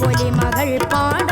பொலி மகள் பாட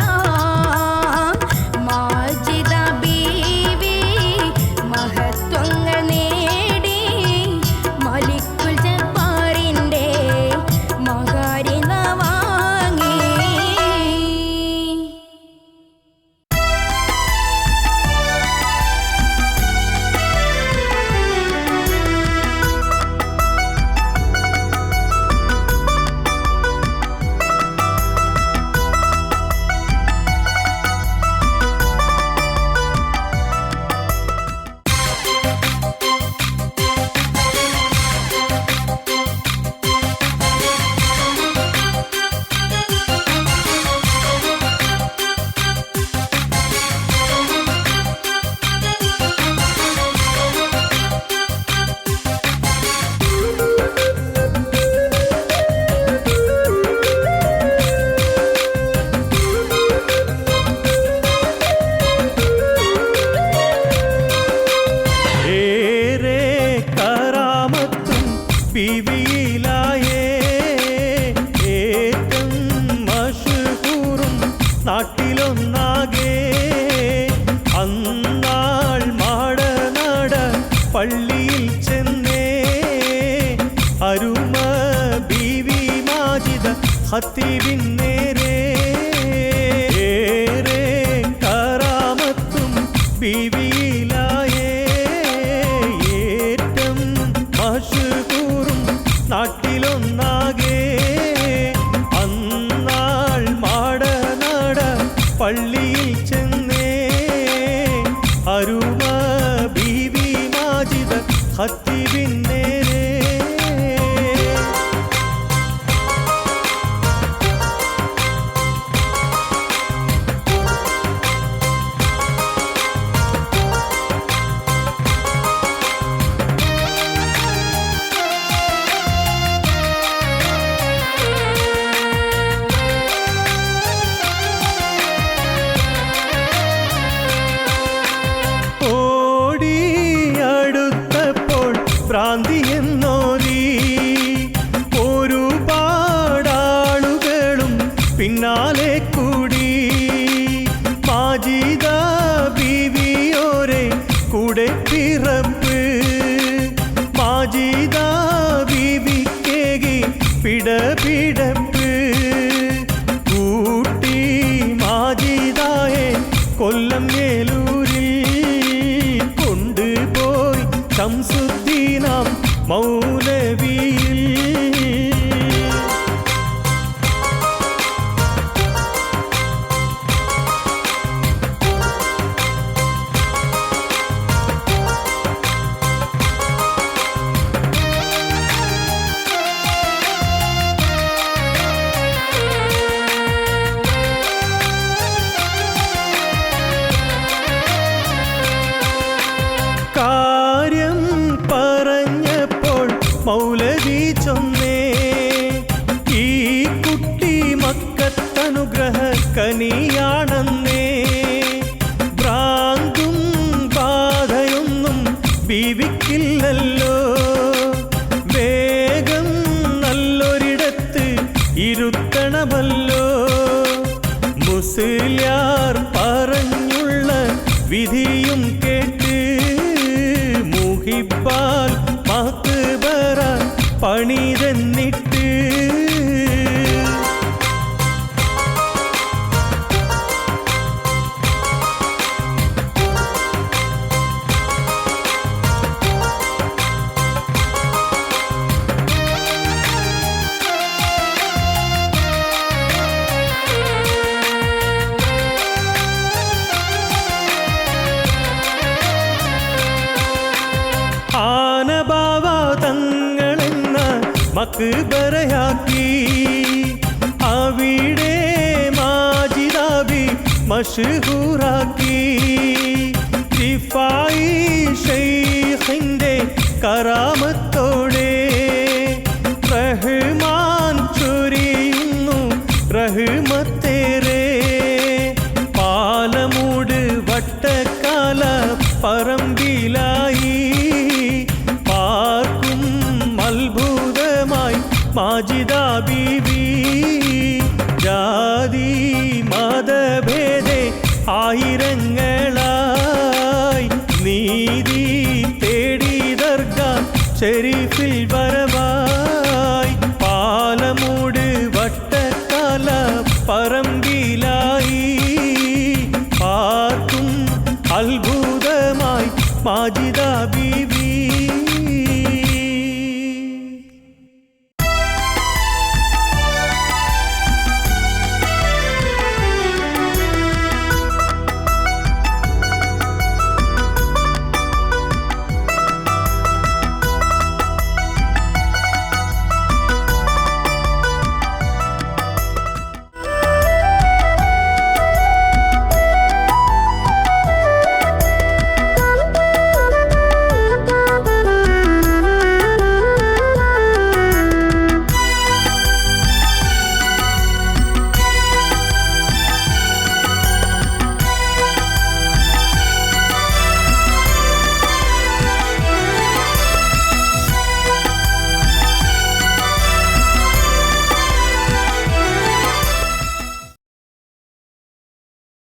ഹത്തീബിൻ നേരെ ഏറെ പിന്നാലെ കൂടി. മാജിദ ബീവിയോരെ കൂടെ പിറപ്പ്. മാജിദ ബീവിക്കേകി പിടപിടപ്പ്. കൂട്ടി മാജിദായെ കൊല്ലം മൗലവി ചൊന്നേ ഈ കുട്ടി മക്കത്തനുഗ്രഹ കനിയാണെന്നേ ഭ്രാന്തും ബാധയൊന്നും ബീവിക്കില്ലല്ലോ വേഗം നല്ലൊരിടത്ത് ഇരുത്തണമല്ലോ. മുസ്ലിയാർ പറഞ്ഞുള്ള വിധിയും பணி മക്ബറയാക്കി അവിടെ മാജിദാബി മഷഹൂറാക്കി. റിഫായി ഷെയ്ഖിന്റെ കറാമത്തോടെ റഹ്മാൻ ചൊരിയുന്നു റഹ്മത്തേറെ മാജിദ ബീവി ജാതി മതഭേദേ ആയിരങ്ങളായി നീതി തേടി ദർഗ ഷെരീഫിൽ വരവായി